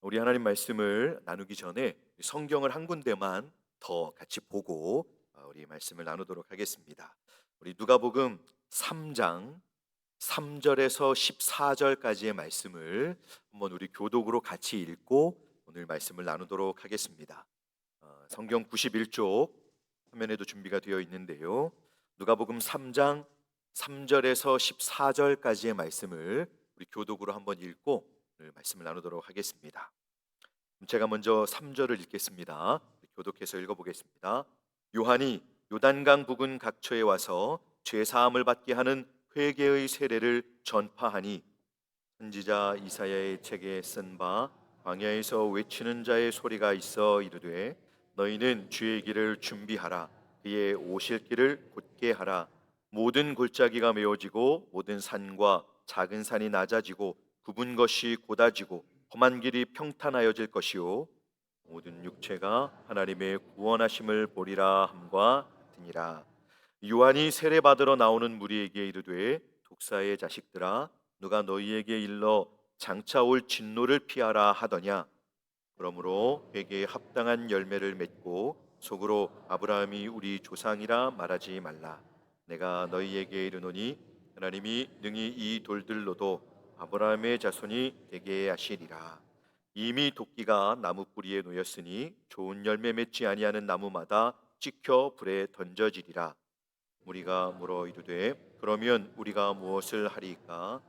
우리 하나님 말씀을 나누기 전에 성경을 한 군데만 더 같이 보고 어, 우리 말씀을 나누도록 하겠습니다. 우리 누가복음 3장 3절에서 14절까지의 말씀을 한번 우리 교독으로 같이 읽고 오늘 말씀을 나누도록 하겠습니다. 어, 성경 91쪽 화면에도 준비가 되어 있는데요. 누가복음 3장 3절에서 14절까지의 말씀을 우리 교독으로 한번 읽고 오늘 말씀을 나누도록 하겠습니다. 제가 먼저 3절을 읽겠습니다. 교독해서 읽어보겠습니다. 요한이 요단강 부근 각처에 와서 죄 사함을 받게 하는 회개의 세례를 전파하니 선지자 이사야의 책에 쓴 바 광야에서 외치는 자의 소리가 있어 이르되 너희는 주의 길을 준비하라 그의 오실 길을 곧게 하라 모든 골짜기가 메워지고 모든 산과 작은 산이 낮아지고 굽은 것이 곧아지고 험한 길이 평탄하여질 것이요. 모든 육체가 하나님의 구원하심을 보리라 함과 같으니라. 요한이 세례 받으러 나오는 무리에게 이르되 독사의 자식들아 누가 너희에게 일러 장차 올 진노를 피하라 하더냐? 그러므로 회개에 합당한 열매를 맺고 속으로 아브라함이 우리 조상이라 말하지 말라. 내가 너희에게 이르노니 하나님이 능히 이 돌들로도 아브라함의 자손이 되게 하시리라. 이미 도끼가 나무 뿌리에 놓였으니 좋은 열매 맺지 아니하는 나무마다 찍혀 불에 던져지리라. 우리가 물어 이르되 그러면 우리가 무엇을 하리까?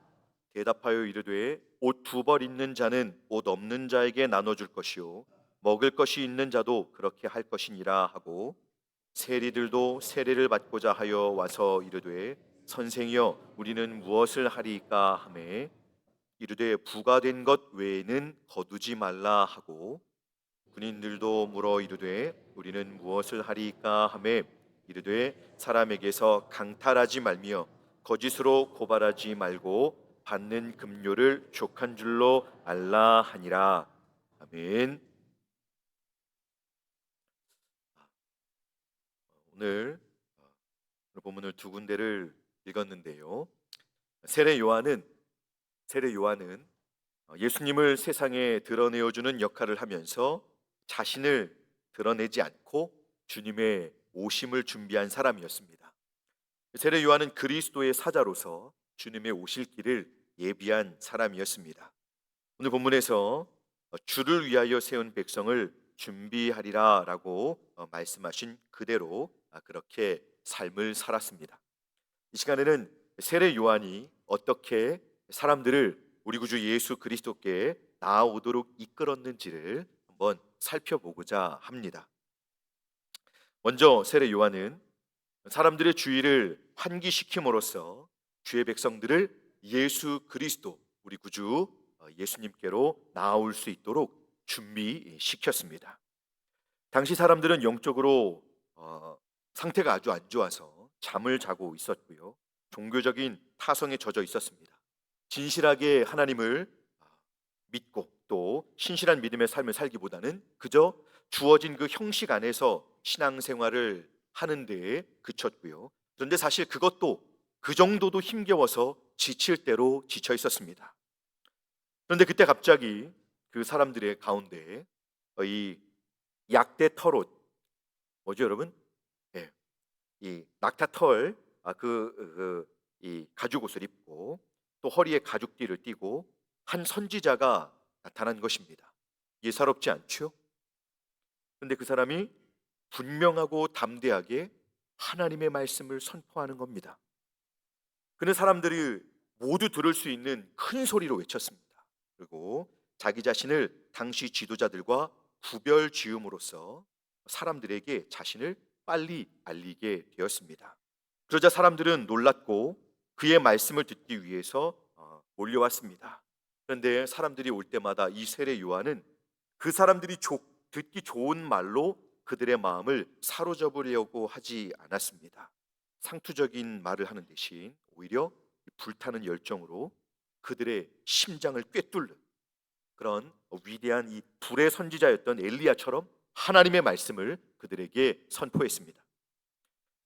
대답하여 이르되 옷 두 벌 있는 자는 옷 없는 자에게 나눠 줄 것이요 먹을 것이 있는 자도 그렇게 할 것이니라 하고 세리들도 세례를 받고자 하여 와서 이르되 선생이여 우리는 무엇을 하리까 하매 이르되 부가 된 것 외에는 거두지 말라 하고 군인들도 물어 이르되 우리는 무엇을 하리까 하매 이르되 사람에게서 강탈하지 말며 거짓으로 고발하지 말고 받는 금료를 족한 줄로 알라 하니라 아멘. 오늘 본문을 두 군데를 읽었는데요. 세례 요한은 세례 요한은 어, 예수님을 세상에 드러내어 주는 역할을 하면서 자신을 드러내지 않고 주님의 오심을 준비한 사람이었습니다. 세례 요한은 그리스도의 사자로서 주님의 오실 길을 예비한 사람이었습니다. 오늘 본문에서 어, 주를 위하여 세운 백성을 준비하리라라고 어, 말씀하신 그대로 아, 그렇게 삶을 살았습니다. 이 시간에는 세례 요한이 어떻게 사람들을 우리 구주 예수 그리스도께 나아오도록 이끌었는지를 한번 살펴보고자 합니다. 먼저 세례 요한은 사람들의 주의를 환기시킴으로써 주의 백성들을 예수 그리스도 우리 구주 어, 예수님께로 나아올 수 있도록 준비시켰습니다. 당시 사람들은 영적으로 어, 상태가 아주 안 좋아서 잠을 자고 있었고요. 종교적인 타성에 젖어 있었습니다. 진실하게 하나님을 믿고 또 신실한 믿음의 삶을 살기보다는 그저 주어진 그 형식 안에서 신앙생활을 하는 데에 그쳤고요. 그런데 사실 그것도 그 정도도 힘겨워서 지칠 대로 지쳐 있었습니다. 그런데 그때 갑자기 그 사람들의 가운데 이 약대 털옷 뭐죠, 여러분? 예, 이 낙타 털, 아, 이 가죽 옷을 입고 또 허리에 가죽띠를 띠고 한 선지자가 나타난 것입니다. 예사롭지 않죠? 그런데 그 사람이 분명하고 담대하게 하나님의 말씀을 선포하는 겁니다. 그는 사람들이 모두 들을 수 있는 큰 소리로 외쳤습니다. 그리고 자기 자신을 당시 지도자들과 구별 지음으로써 사람들에게 자신을 빨리 알리게 되었습니다. 그러자 사람들은 놀랐고 그의 말씀을 듣기 위해서 어, 몰려왔습니다. 그런데 사람들이 올 때마다 이 세례 요한은 그 사람들이 듣기 좋은 말로 그들의 마음을 사로잡으려고 하지 않았습니다. 상투적인 말을 하는 대신 오히려 불타는 열정으로 그들의 심장을 꿰뚫는 그런 위대한 이 불의 선지자였던 엘리야처럼 하나님의 말씀을 그들에게 선포했습니다.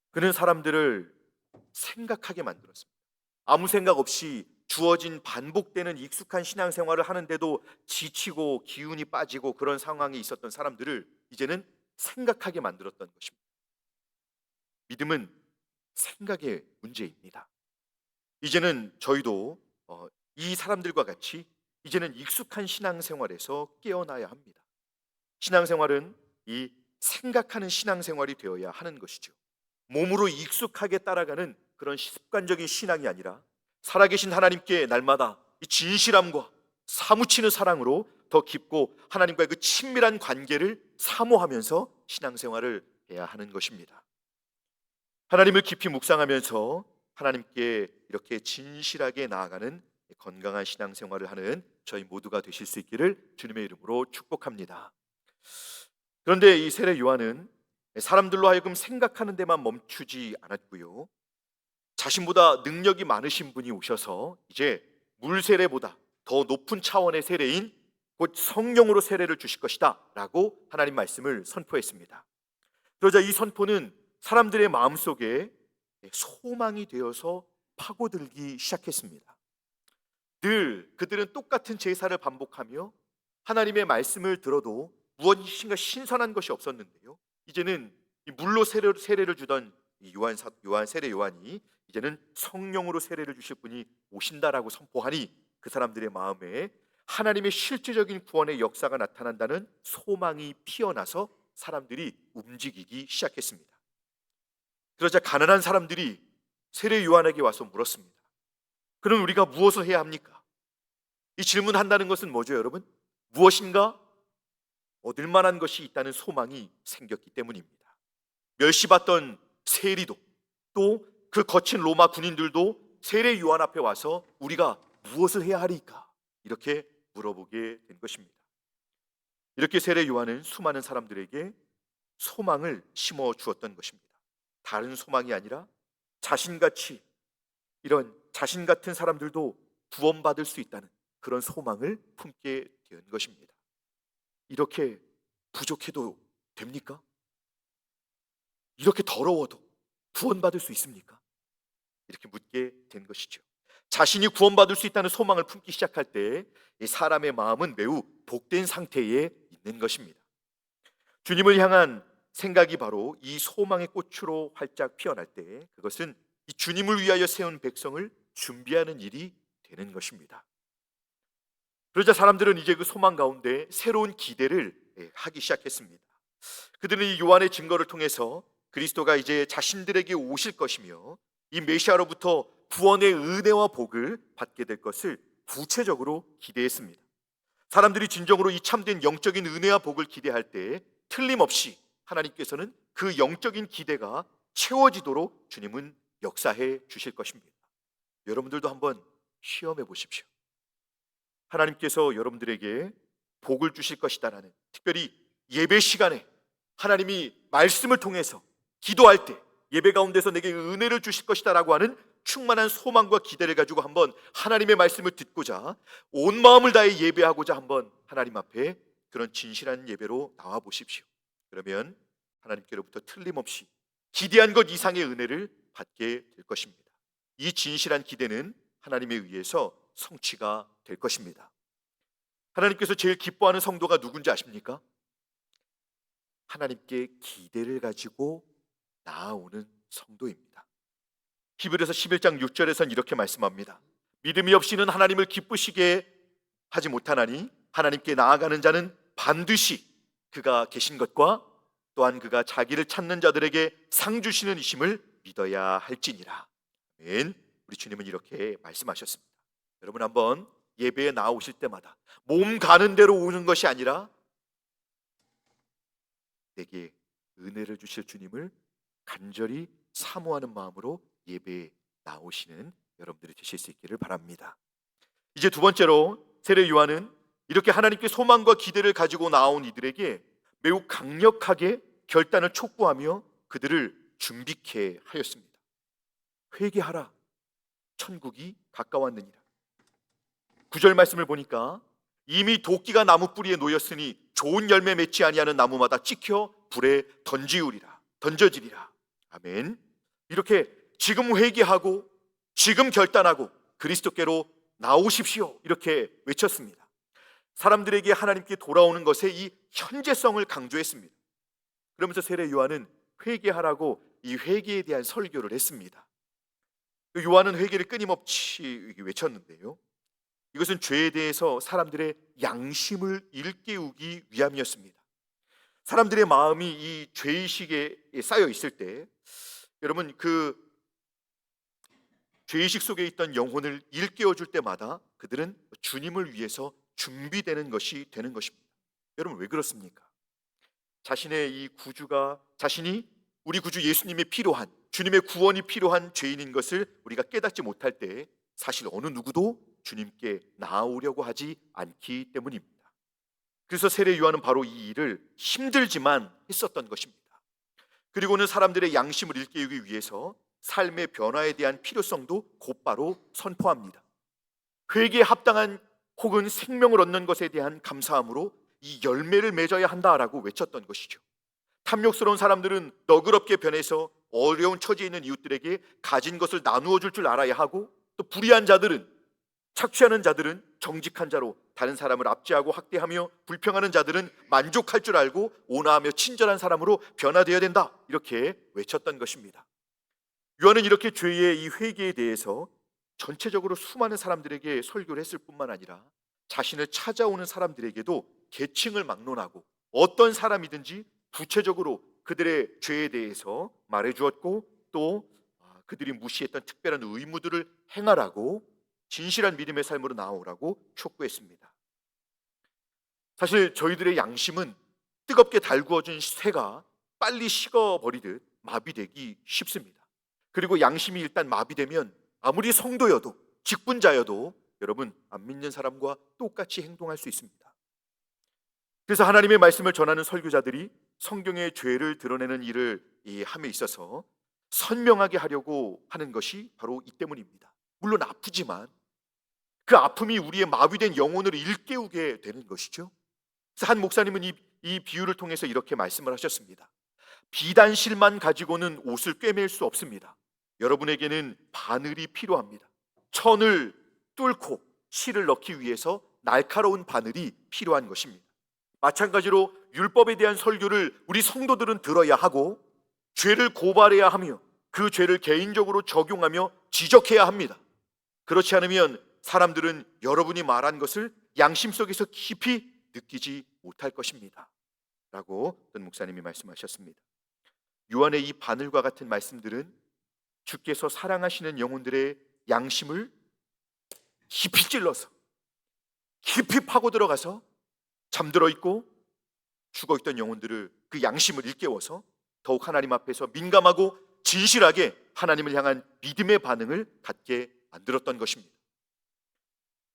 그는 사람들을 생각하게 만들었습니다. 아무 생각 없이 주어진 반복되는 익숙한 신앙생활을 하는데도 지치고 기운이 빠지고 그런 상황이 있었던 사람들을 이제는 생각하게 만들었던 것입니다. 믿음은 생각의 문제입니다. 이제는 저희도 어, 이 사람들과 같이 이제는 익숙한 신앙생활에서 깨어나야 합니다. 신앙생활은 이 생각하는 신앙생활이 되어야 하는 것이죠. 몸으로 익숙하게 따라가는 그런 습관적인 신앙이 아니라 살아계신 하나님께 날마다 이 진실함과 사무치는 사랑으로 더 깊고 하나님과의 그 친밀한 관계를 사모하면서 신앙생활을 해야 하는 것입니다. 하나님을 깊이 묵상하면서 하나님께 이렇게 진실하게 나아가는 건강한 신앙생활을 하는 저희 모두가 되실 수 있기를 주님의 이름으로 축복합니다. 그런데 이 세례 요한은 사람들로 하여금 생각하는 데만 멈추지 않았고요. 자신보다 능력이 많으신 분이 오셔서 이제 물 세례보다 더 높은 차원의 세례인 곧 성령으로 세례를 주실 것이다 라고 하나님 말씀을 선포했습니다. 그러자 이 선포는 사람들의 마음속에 소망이 되어서 파고들기 시작했습니다. 늘 그들은 똑같은 제사를 반복하며 하나님의 말씀을 들어도 무엇인가 신선한 것이 없었는데요. 이제는 이 물로 세례, 세례 를 주던 이 요한 사, 요한 세례 요한이 이제는 성령으로 세례를 주실 분이 오신다라고 선포하니 그 사람들의 마음에 하나님의 실제적인 구원의 역사가 나타난다는 소망이 피어나서 사람들이 움직이기 시작했습니다. 그러자 가난한 사람들이 세례 요한에게 와서 물었습니다. 그럼 우리가 무엇을 해야 합니까? 이 질문한다는 것은 뭐죠, 여러분? 무엇인가 얻을 만한 것이 있다는 소망이 생겼기 때문입니다. 멸시받던 세리도 또 그 거친 로마 군인들도 세례 요한 앞에 와서 우리가 무엇을 해야 하리까? 이렇게 물어보게 된 것입니다. 이렇게 세례 요한은 수많은 사람들에게 소망을 심어 주었던 것입니다. 다른 소망이 아니라 자신같이 이런 자신 같은 사람들도 구원받을 수 있다는 그런 소망을 품게 된 것입니다. 이렇게 부족해도 됩니까? 이렇게 더러워도 구원받을 수 있습니까? 이렇게 묻게 된 것이죠. 자신이 구원받을 수 있다는 소망을 품기 시작할 때 이 사람의 마음은 매우 복된 상태에 있는 것입니다. 주님을 향한 생각이 바로 이 소망의 꽃으로 활짝 피어날 때 그것은 이 주님을 위하여 세운 백성을 준비하는 일이 되는 것입니다. 그러자 사람들은 이제 그 소망 가운데 새로운 기대를 예, 하기 시작했습니다. 그들은 이 요한의 증거를 통해서 그리스도가 이제 자신들에게 오실 것이며 이 메시아로부터 구원의 은혜와 복을 받게 될 것을 구체적으로 기대했습니다. 사람들이 진정으로 이 참된 영적인 은혜와 복을 기대할 때 틀림없이 하나님께서는 그 영적인 기대가 채워지도록 주님은 역사해 주실 것입니다. 여러분들도 한번 시험해 보십시오. 하나님께서 여러분들에게 복을 주실 것이다라는 특별히 예배 시간에 하나님이 말씀을 통해서 기도할 때 예배 가운데서 내게 은혜를 주실 것이다라고 하는 충만한 소망과 기대를 가지고 한번 하나님의 말씀을 듣고자 온 마음을 다해 예배하고자 한번 하나님 앞에 그런 진실한 예배로 나와 보십시오. 그러면 하나님께로부터 틀림없이 기대한 것 이상의 은혜를 받게 될 것입니다. 이 진실한 기대는 하나님에 의해서 성취가 될 것입니다. 하나님께서 제일 기뻐하는 성도가 누군지 아십니까? 하나님께 기대를 가지고 나아오는 성도입니다. 히브리서 11장 6절에선 이렇게 말씀합니다. 믿음이 없이는 하나님을 기쁘시게 하지 못하나니 하나님께 나아가는 자는 반드시 그가 계신 것과 또한 그가 자기를 찾는 자들에게 상 주시는 이심을 믿어야 할지니라. 아멘. 우리 주님은 이렇게 말씀하셨습니다. 여러분 한번 예배에 나오실 때마다 몸 가는 대로 오는 것이 아니라 내게 은혜를 주실 주님을 간절히 사모하는 마음으로 예배에 나오시는 여러분들이 되실 수 있기를 바랍니다. 이제 두 번째로 세례 요한은 이렇게 하나님께 소망과 기대를 가지고 나온 이들에게 매우 강력하게 결단을 촉구하며 그들을 준비케 하였습니다. 회개하라. 천국이 가까웠느니라. 구절 말씀을 보니까 이미 도끼가 나무 뿌리에 놓였으니 좋은 열매 맺지 아니하는 나무마다 찍혀 불에 던지우리라. 던져지리라. 아멘. 이렇게 지금 회개하고 지금 결단하고 그리스도께로 나오십시오. 이렇게 외쳤습니다. 사람들에게 하나님께 돌아오는 것의 이 현재성을 강조했습니다. 그러면서 세례 요한은 회개하라고 이 회개에 대한 설교를 했습니다. 그 요한은 회개를 끊임없이 외쳤는데요. 이것은 죄에 대해서 사람들의 양심을 일깨우기 위함이었습니다. 사람들의 마음이 이 죄의식에 쌓여 있을 때 여러분 그 죄의식 속에 있던 영혼을 일깨워 줄 때마다 그들은 주님을 위해서 준비되는 것이 되는 것입니다. 여러분 왜 그렇습니까? 자신의 이 구주가 자신이 우리 구주 예수님의 필요한 주님의 구원이 필요한 죄인인 것을 우리가 깨닫지 못할 때 사실 어느 누구도 주님께 나아오려고 하지 않기 때문입니다. 그래서 세례 요한은 바로 이 일을 힘들지만 했었던 것입니다. 그리고는 사람들의 양심을 일깨우기 위해서 삶의 변화에 대한 필요성도 곧바로 선포합니다. 회개에 합당한 혹은 생명을 얻는 것에 대한 감사함으로 이 열매를 맺어야 한다라고 외쳤던 것이죠. 탐욕스러운 사람들은 너그럽게 변해서 어려운 처지에 있는 이웃들에게 가진 것을 나누어 줄 줄 알아야 하고 또 불의한 자들은 착취하는 자들은 정직한 자로 다른 사람을 압제하고 학대하며 불평하는 자들은 만족할 줄 알고 온화하며 친절한 사람으로 변화되어야 된다. 이렇게 외쳤던 것입니다. 요한은 이렇게 죄의 이 회개에 대해서 전체적으로 수많은 사람들에게 설교를 했을 뿐만 아니라 자신을 찾아오는 사람들에게도 계층을 막론하고 어떤 사람이든지 구체적으로 그들의 죄에 대해서 말해 주었고 또 아, 그들이 무시했던 특별한 의무들을 행하라고 진실한 믿음의 삶으로 나오라고 촉구했습니다. 사실 저희들의 양심은 뜨겁게 달구어진 새가 빨리 식어버리듯 마비되기 쉽습니다. 그리고 양심이 일단 마비되면 아무리 성도여도 직분자여도 여러분 안 믿는 사람과 똑같이 행동할 수 있습니다. 그래서 하나님의 말씀을 전하는 설교자들이 성경의 죄를 드러내는 일을 이 함에 있어서 선명하게 하려고 하는 것이 바로 이 때문입니다. 물론 아프지만 그 아픔이 우리의 마비된 영혼을 일깨우게 되는 것이죠. 한 목사님은 이, 이 비유를 통해서 이렇게 말씀을 하셨습니다. 비단실만 가지고는 옷을 꿰맬 수 없습니다. 여러분에게는 바늘이 필요합니다. 천을 뚫고 실을 넣기 위해서 날카로운 바늘이 필요한 것입니다. 마찬가지로 율법에 대한 설교를 우리 성도들은 들어야 하고 죄를 고발해야 하며 그 죄를 개인적으로 적용하며 지적해야 합니다. 그렇지 않으면 사람들은 여러분이 말한 것을 양심 속에서 깊이 느끼지 못할 것입니다. 라고 어떤 목사님이 말씀하셨습니다. 요한의 이 바늘과 같은 말씀들은 주께서 사랑하시는 영혼들의 양심을 깊이 찔러서 깊이 파고 들어가서 잠들어 있고 죽어 있던 영혼들을 그 양심을 일깨워서 더욱 하나님 앞에서 민감하고 진실하게 하나님을 향한 믿음의 반응을 갖게 만들었던 것입니다.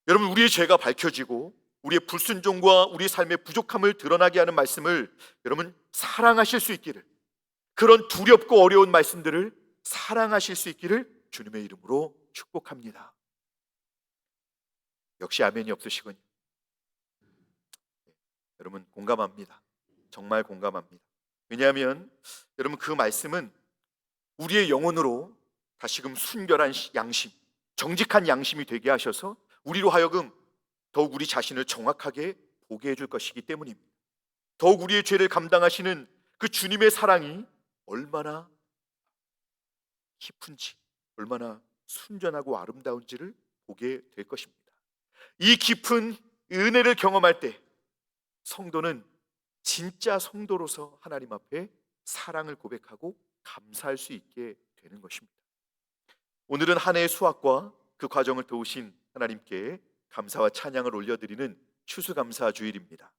여러분 우리의 죄가 밝혀지고 우리의 불순종과 우리 삶의 부족함을 드러나게 하는 말씀을 여러분 사랑하실 수 있기를 그런 두렵고 어려운 말씀들을 사랑하실 수 있기를 주님의 이름으로 축복합니다. 역시 아멘이 없으시군요. 여러분 공감합니다. 정말 공감합니다. 왜냐하면 여러분 그 말씀은 우리의 영혼으로 다시금 순결한 양심, 정직한 양심이 되게 하셔서 우리로 하여금 더욱 우리 자신을 정확하게 보게 해줄 것이기 때문입니다. 더욱 우리의 죄를 감당하시는 그 주님의 사랑이 얼마나 깊은지, 얼마나 순전하고 아름다운지를 보게 될 것입니다. 이 깊은 은혜를 경험할 때 성도는 진짜 성도로서 하나님 앞에 사랑을 고백하고 감사할 수 있게 되는 것입니다. 오늘은 한 해의 수학과 그 과정을 도우신 하나님께 감사와 찬양을 올려드리는 추수감사 주일입니다.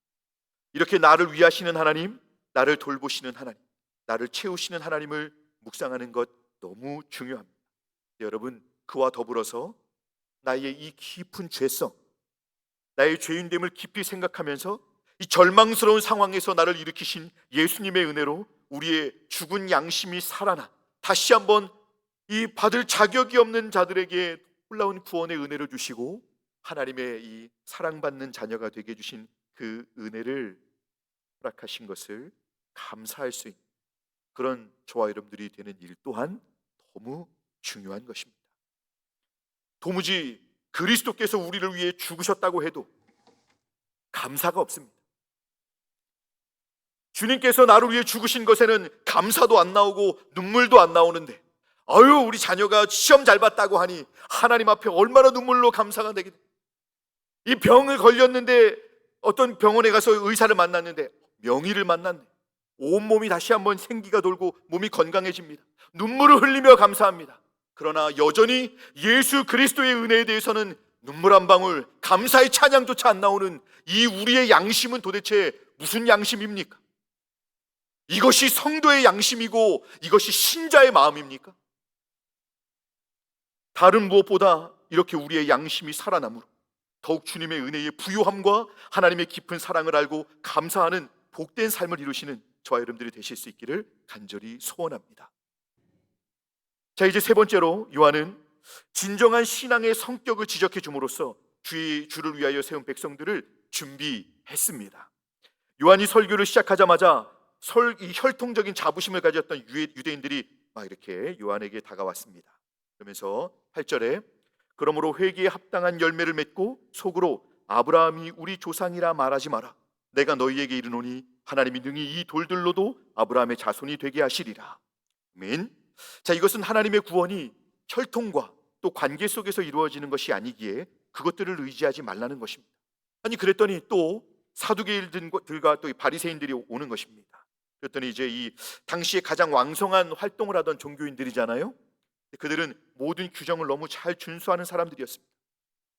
이렇게 나를 위하시는 하나님, 나를 돌보시는 하나님, 나를 채우시는 하나님을 묵상하는 것 너무 중요합니다. 여러분, 그와 더불어서 나의 이 깊은 죄성, 나의 죄인됨을 깊이 생각하면서 이 절망스러운 상황에서 나를 일으키신 예수님의 은혜로 우리의 죽은 양심이 살아나 다시 한번 이 받을 자격이 없는 자들에게 놀라운 구원의 은혜를 주시고 하나님의 이 사랑받는 자녀가 되게 해주신 그 은혜를 허락하신 것을 감사할 수 있는 그런 저와 여러분들이 되는 일 또한 너무 중요한 것입니다. 도무지 그리스도께서 우리를 위해 죽으셨다고 해도 감사가 없습니다. 주님께서 나를 위해 죽으신 것에는 감사도 안 나오고 눈물도 안 나오는데 아유 우리 자녀가 시험 잘 봤다고 하니 하나님 앞에 얼마나 눈물로 감사가 되게 돼. 이 병을 걸렸는데 어떤 병원에 가서 의사를 만났는데 명의를 만났네. 온몸이 다시 한번 생기가 돌고 몸이 건강해집니다. 눈물을 흘리며 감사합니다. 그러나 여전히 예수 그리스도의 은혜에 대해서는 눈물 한 방울, 감사의 찬양조차 안 나오는 이 우리의 양심은 도대체 무슨 양심입니까? 이것이 성도의 양심이고 이것이 신자의 마음입니까? 다른 무엇보다 이렇게 우리의 양심이 살아남으로 더욱 주님의 은혜의 부요함과 하나님의 깊은 사랑을 알고 감사하는 복된 삶을 이루시는 저와 여러분들이 되실 수 있기를 간절히 소원합니다. 자, 이제 세 번째로 요한은 진정한 신앙의 성격을 지적해 줌으로써 주의 주를 위하여 세운 백성들을 준비했습니다. 요한이 설교를 시작하자마자 설, 이 혈통적인 자부심을 가졌던 유대인들이 막 이렇게 요한에게 다가왔습니다. 그러면서 8절에 그러므로 회개에 합당한 열매를 맺고 속으로 아브라함이 우리 조상이라 말하지 마라. 내가 너희에게 이르노니 하나님이 능히 이 돌들로도 아브라함의 자손이 되게 하시리라. 아멘. 자, 이것은 하나님의 구원이 혈통과 또 관계 속에서 이루어지는 것이 아니기에 그것들을 의지하지 말라는 것입니다. 아니 그랬더니 또 사두개일들과 또이 바리새인들이 오는 것입니다. 그랬더니 이제 이 당시에 가장 왕성한 활동을 하던 종교인들이잖아요. 그들은 모든 규정을 너무 잘 준수하는 사람들이었습니다.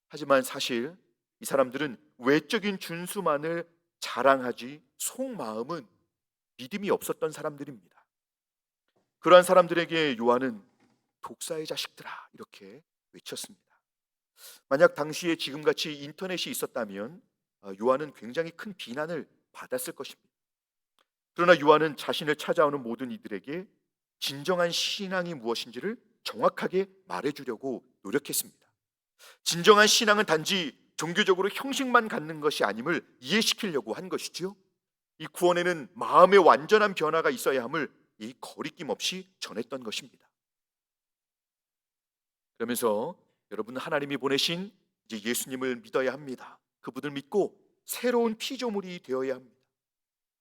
하지만 사실 이 사람들은 외적인 준수만을 자랑하지 속마음은 믿음이 없었던 사람들입니다. 그러한 사람들에게 요한은 독사의 자식들아 이렇게 외쳤습니다. 만약 당시에 지금같이 인터넷이 있었다면 아, 요한은 굉장히 큰 비난을 받았을 것입니다. 그러나 요한은 자신을 찾아오는 모든 이들에게 진정한 신앙이 무엇인지를 정확하게 말해주려고 노력했습니다. 진정한 신앙은 단지 종교적으로 형식만 갖는 것이 아님을 이해시키려고 한 것이지요. 이 구원에는 마음의 완전한 변화가 있어야 함을 이 거리낌 없이 전했던 것입니다. 그러면서 여러분 하나님이 보내신 이제 예수님을 믿어야 합니다. 그분을 믿고 새로운 피조물이 되어야 합니다.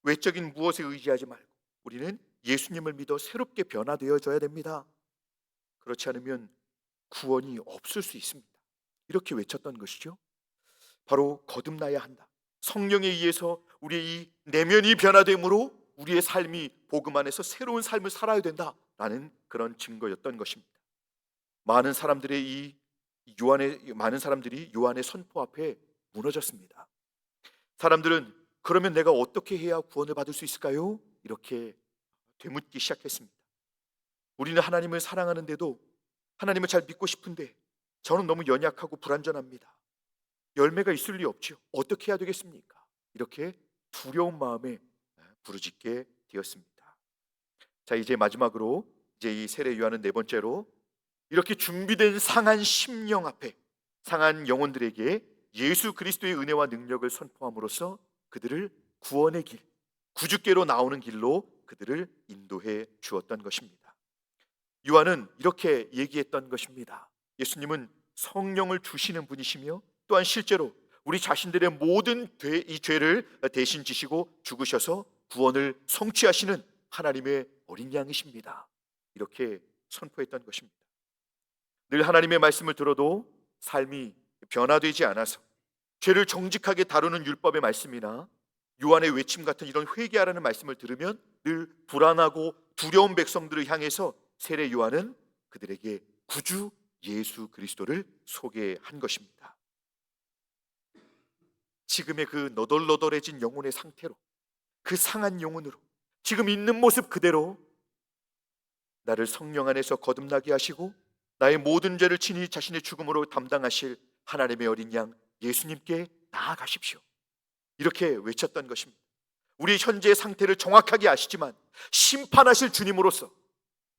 외적인 무엇에 의지하지 말고 우리는 예수님을 믿어 새롭게 변화되어져야 됩니다. 그렇지 않으면 구원이 없을 수 있습니다. 이렇게 외쳤던 것이죠. 바로 거듭나야 한다. 성령에 의해서 우리의 이 내면이 변화됨으로 우리의 삶이 복음 안에서 새로운 삶을 살아야 된다라는 그런 증거였던 것입니다. 많은 사람들의 이 요한의 많은 사람들이 요한의 선포 앞에 무너졌습니다. 사람들은 그러면 내가 어떻게 해야 구원을 받을 수 있을까요? 이렇게 되묻기 시작했습니다. 우리는 하나님을 사랑하는데도 하나님을 잘 믿고 싶은데 저는 너무 연약하고 불완전합니다. 열매가 있을 리 없지요. 어떻게 해야 되겠습니까? 이렇게 두려운 마음에 부르짖게 되었습니다. 자, 이제 마지막으로 이제 이 세례 요한은 네 번째로 이렇게 준비된 상한 심령 앞에 상한 영혼들에게 예수 그리스도의 은혜와 능력을 선포함으로써 그들을 구원의 길, 구주께로 나오는 길로 그들을 인도해 주었던 것입니다. 요한은 이렇게 얘기했던 것입니다. 예수님은 성령을 주시는 분이시며 또한 실제로 우리 자신들의 모든 죄- 이 죄를 대신 지시고 죽으셔서 구원을 성취하시는 하나님의 어린 양이십니다. 이렇게 선포했던 것입니다. 늘 하나님의 말씀을 들어도 삶이 변화되지 않아서 죄를 정직하게 다루는 율법의 말씀이나 요한의 외침 같은 이런 회개하라는 말씀을 들으면 늘 불안하고 두려운 백성들을 향해서 세례 요한은 그들에게 구주 예수 그리스도를 소개한 것입니다. 지금의 그 너덜너덜해진 영혼의 상태로 그 상한 영혼으로 지금 있는 모습 그대로 나를 성령 안에서 거듭나게 하시고 나의 모든 죄를 친히 자신의 죽음으로 담당하실 하나님의 어린 양 예수님께 나아가십시오. 이렇게 외쳤던 것입니다. 우리 현재의 상태를 정확하게 아시지만 심판하실 주님으로서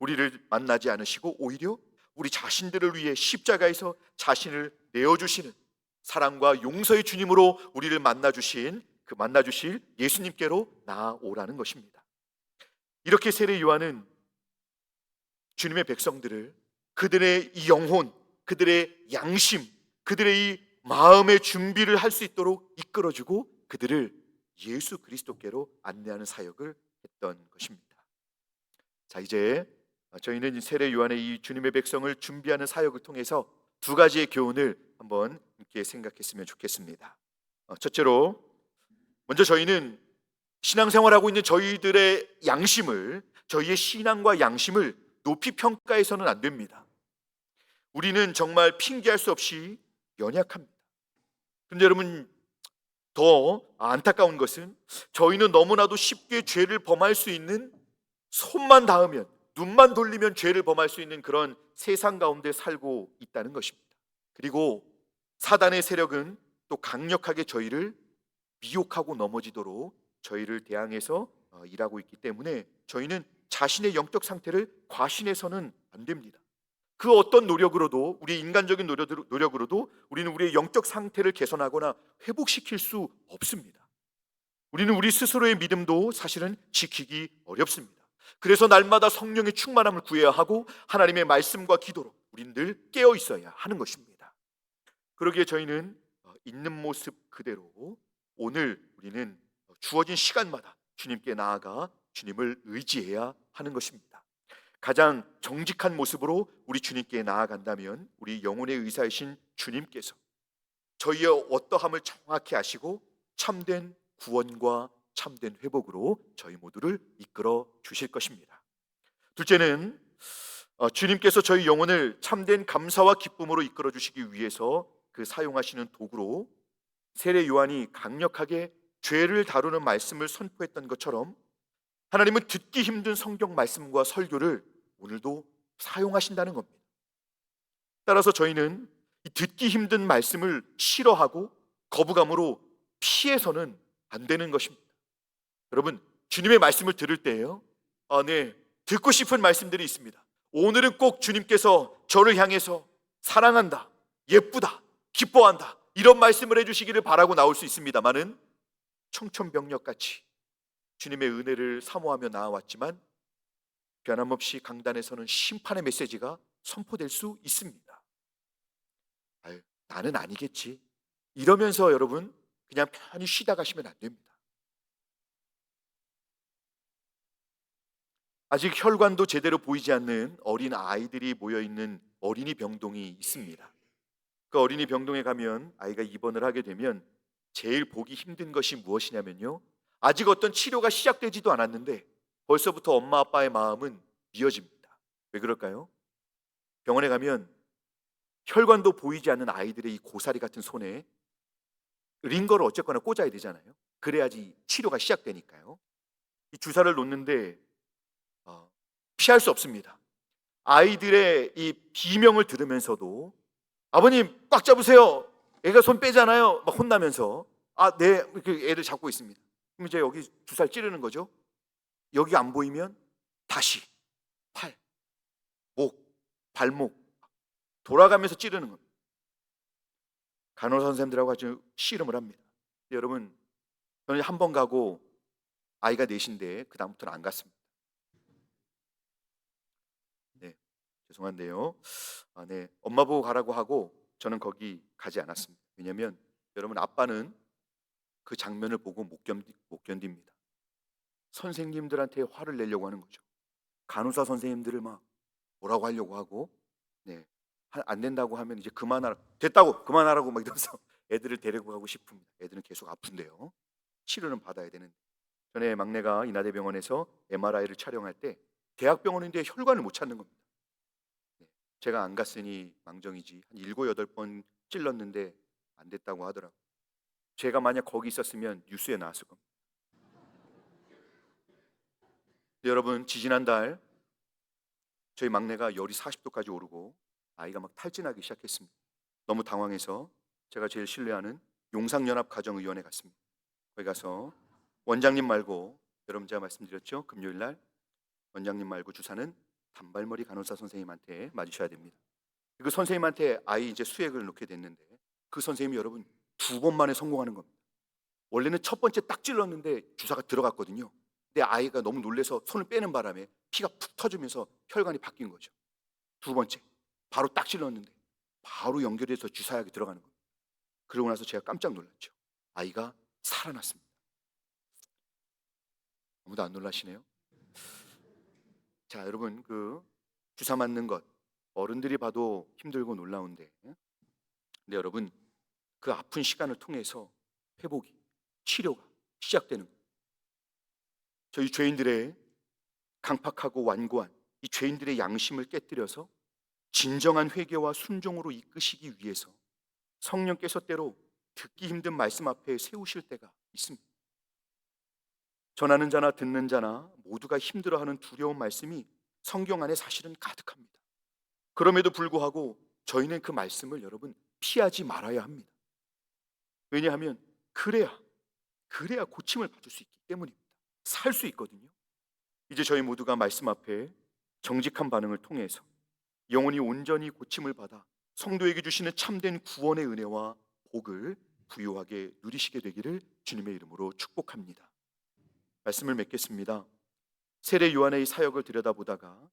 우리를 만나지 않으시고 오히려 우리 자신들을 위해 십자가에서 자신을 내어주시는 사랑과 용서의 주님으로 우리를 만나주신 그 만나주실 예수님께로 나아오라는 것입니다. 이렇게 세례 요한은 주님의 백성들을 그들의 이 영혼, 그들의 양심, 그들의 이 마음의 준비를 할 수 있도록 이끌어주고 그들을 예수 그리스도께로 안내하는 사역을 했던 것입니다. 자 이제 저희는 이 세례 요한의 이 주님의 백성을 준비하는 사역을 통해서 두 가지의 교훈을 한번 함께 생각했으면 좋겠습니다. 어, 첫째로 먼저 저희는 신앙생활하고 있는 저희들의 양심을 저희의 신앙과 양심을 높이 평가해서는 안 됩니다. 우리는 정말 핑계할 수 없이 연약합니다. 그런데 여러분 더 안타까운 것은 저희는 너무나도 쉽게 죄를 범할 수 있는 손만 닿으면 눈만 돌리면 죄를 범할 수 있는 그런 세상 가운데 살고 있다는 것입니다. 그리고 사단의 세력은 또 강력하게 저희를 미혹하고 넘어지도록 저희를 대항해서 어, 일하고 있기 때문에 저희는 자신의 영적 상태를 과신해서는 안 됩니다. 그 어떤 노력으로도 우리 인간적인 노력으로- 노력으로도 우리는 우리의 영적 상태를 개선하거나 회복시킬 수 없습니다. 우리는 우리 스스로의 믿음도 사실은 지키기 어렵습니다. 그래서 날마다 성령의 충만함을 구해야 하고 하나님의 말씀과 기도로 우리는 늘 깨어 있어야 하는 것입니다. 그러기에 저희는 어, 있는 모습 그대로 오늘 우리는 주어진 시간마다 주님께 나아가 주님을 의지해야 하는 것입니다. 가장 정직한 모습으로 우리 주님께 나아간다면 우리 영혼의 의사이신 주님께서 저희의 어떠함을 정확히 아시고 참된 구원과 참된 회복으로 저희 모두를 이끌어 주실 것입니다. 둘째는 어, 주님께서 저희 영혼을 참된 감사와 기쁨으로 이끌어 주시기 위해서 그 사용하시는 도구로 세례 요한이 강력하게 죄를 다루는 말씀을 선포했던 것처럼 하나님은 듣기 힘든 성경 말씀과 설교를 오늘도 사용하신다는 겁니다. 따라서 저희는 이 듣기 힘든 말씀을 싫어하고 거부감으로 피해서는 안 되는 것입니다. 여러분, 주님의 말씀을 들을 때요. 아, 네. 듣고 싶은 말씀들이 있습니다. 오늘은 꼭 주님께서 저를 향해서 사랑한다, 예쁘다, 기뻐한다. 이런 말씀을 해 주시기를 바라고 나올 수 있습니다만은 청천벽력 같이 주님의 은혜를 사모하며 나아왔지만 변함없이 강단에서는 심판의 메시지가 선포될 수 있습니다. 아유, 나는 아니겠지. 이러면서 여러분 그냥 편히 쉬다 가시면 안 됩니다. 아직 혈관도 제대로 보이지 않는 어린 아이들이 모여 있는 어린이 병동이 있습니다. 그 어린이 병동에 가면 아이가 입원을 하게 되면 제일 보기 힘든 것이 무엇이냐면요. 아직 어떤 치료가 시작되지도 않았는데 벌써부터 엄마 아빠의 마음은 미어집니다. 왜 그럴까요? 병원에 가면 혈관도 보이지 않는 아이들의 이 고사리 같은 손에 링거를 어쨌거나 꽂아야 되잖아요. 그래야지 치료가 시작되니까요. 이 주사를 놓는데 어, 피할 수 없습니다. 아이들의 이 비명을 들으면서도 아버님 꽉 잡으세요. 애가 손 빼잖아요. 막 혼나면서 아, 네 이렇게 애를 잡고 있습니다. 그럼 이제 여기 주사를 찌르는 거죠. 여기 안 보이면 다시 팔, 목, 발목 돌아가면서 찌르는 겁니다. 간호사 선생님들하고 아주 씨름을 합니다. 여러분 저는 한 번 가고 아이가 넷인데 그 다음부터는 안 갔습니다. 네, 죄송한데요. 아, 네, 엄마 보고 가라고 하고 저는 거기 가지 않았습니다. 왜냐하면 여러분 아빠는 그 장면을 보고 못, 견디, 못 견딥니다. 선생님들한테 화를 내려고 하는 거죠. 간호사 선생님들을 막 뭐라고 하려고 하고, 네, 하- 안 된다고 하면 이제 그만하라, 됐다고 그만하라고 막 이러면서 애들을 데리고 가고 싶습니다. 애들은 계속 아픈데요. 치료는 받아야 되는. 전에 막내가 인하대병원에서 MRI를 촬영할 때 대학병원인데 혈관을 못 찾는 겁니다. 네, 제가 안 갔으니 망정이지 한 일곱 여덟 번 찔렀는데 안 됐다고 하더라고. 요 제가 만약 거기 있었으면 뉴스에 나왔을 겁니다. 여러분 지지난달 저희 막내가 열이 40도까지 오르고 아이가 막 탈진하기 시작했습니다. 너무 당황해서 제가 제일 신뢰하는 용상연합 가정의원에 갔습니다. 거기 가서 원장님 말고 여러분 제가 말씀드렸죠 금요일 날 원장님 말고 주사는 단발머리 간호사 선생님한테 맞으셔야 됩니다. 그 선생님한테 아이 이제 수액을 놓게 됐는데 그 선생님이 여러분 두 번 만에 성공하는 겁니다. 원래는 첫 번째 딱 찔렀는데 주사가 들어갔거든요. 근데 아이가 너무 놀래서 손을 빼는 바람에 피가 푹 터지면서 혈관이 바뀐 거죠. 두 번째 바로 딱 찔렀는데 바로 연결해서 주사약이 들어가는 겁니다. 그러고 나서 제가 깜짝 놀랐죠. 아이가 살아났습니다. 아무도 안 놀라시네요. 자, 여러분 그 주사 맞는 것 어른들이 봐도 힘들고 놀라운데, 근데 여러분 그 아픈 시간을 통해서 회복이 치료가 시작되는 거예요. 저희 죄인들의 강팍하고 완고한 이 죄인들의 양심을 깨뜨려서 진정한 회개와 순종으로 이끄시기 위해서 성령께서 때로 듣기 힘든 말씀 앞에 세우실 때가 있습니다. 전하는 자나 듣는 자나 모두가 힘들어하는 두려운 말씀이 성경 안에 사실은 가득합니다. 그럼에도 불구하고 저희는 그 말씀을 여러분 피하지 말아야 합니다. 왜냐하면 그래야 그래야 고침을 받을 수 있기 때문입니다. 살 수 있거든요. 이제 저희 모두가 말씀 앞에 정직한 반응을 통해서 영혼이 온전히 고침을 받아 성도에게 주시는 참된 구원의 은혜와 복을 부유하게 누리시게 되기를 주님의 이름으로 축복합니다. 말씀을 맺겠습니다. 세례 요한의 이 사역을 들여다보다가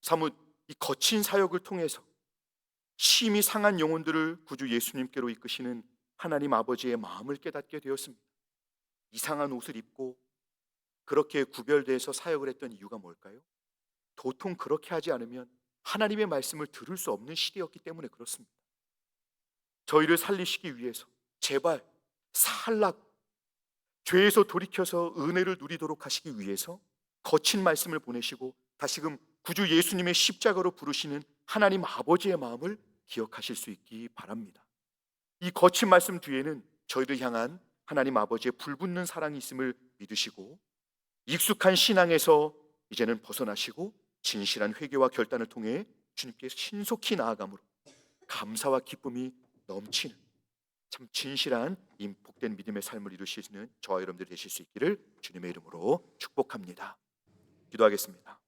사뭇 이 거친 사역을 통해서 심히 상한 영혼들을 구주 예수님께로 이끄시는 하나님 아버지의 마음을 깨닫게 되었습니다. 이상한 옷을 입고 그렇게 구별돼서 사역을 했던 이유가 뭘까요? 도통 그렇게 하지 않으면 하나님의 말씀을 들을 수 없는 시대였기 때문에 그렇습니다. 저희를 살리시기 위해서 제발 살락 죄에서 돌이켜서 은혜를 누리도록 하시기 위해서 거친 말씀을 보내시고 다시금 구주 예수님의 십자가로 부르시는 하나님 아버지의 마음을 기억하실 수 있기 바랍니다. 이 거친 말씀 뒤에는 저희를 향한 하나님 아버지의 불붙는 사랑이 있음을 믿으시고 익숙한 신앙에서 이제는 벗어나시고 진실한 회개와 결단을 통해 주님께 신속히 나아감으로 감사와 기쁨이 넘치는 참 진실한 이 복된 믿음의 삶을 이루시는 저와 여러분들 되실 수 있기를 주님의 이름으로 축복합니다. 기도하겠습니다.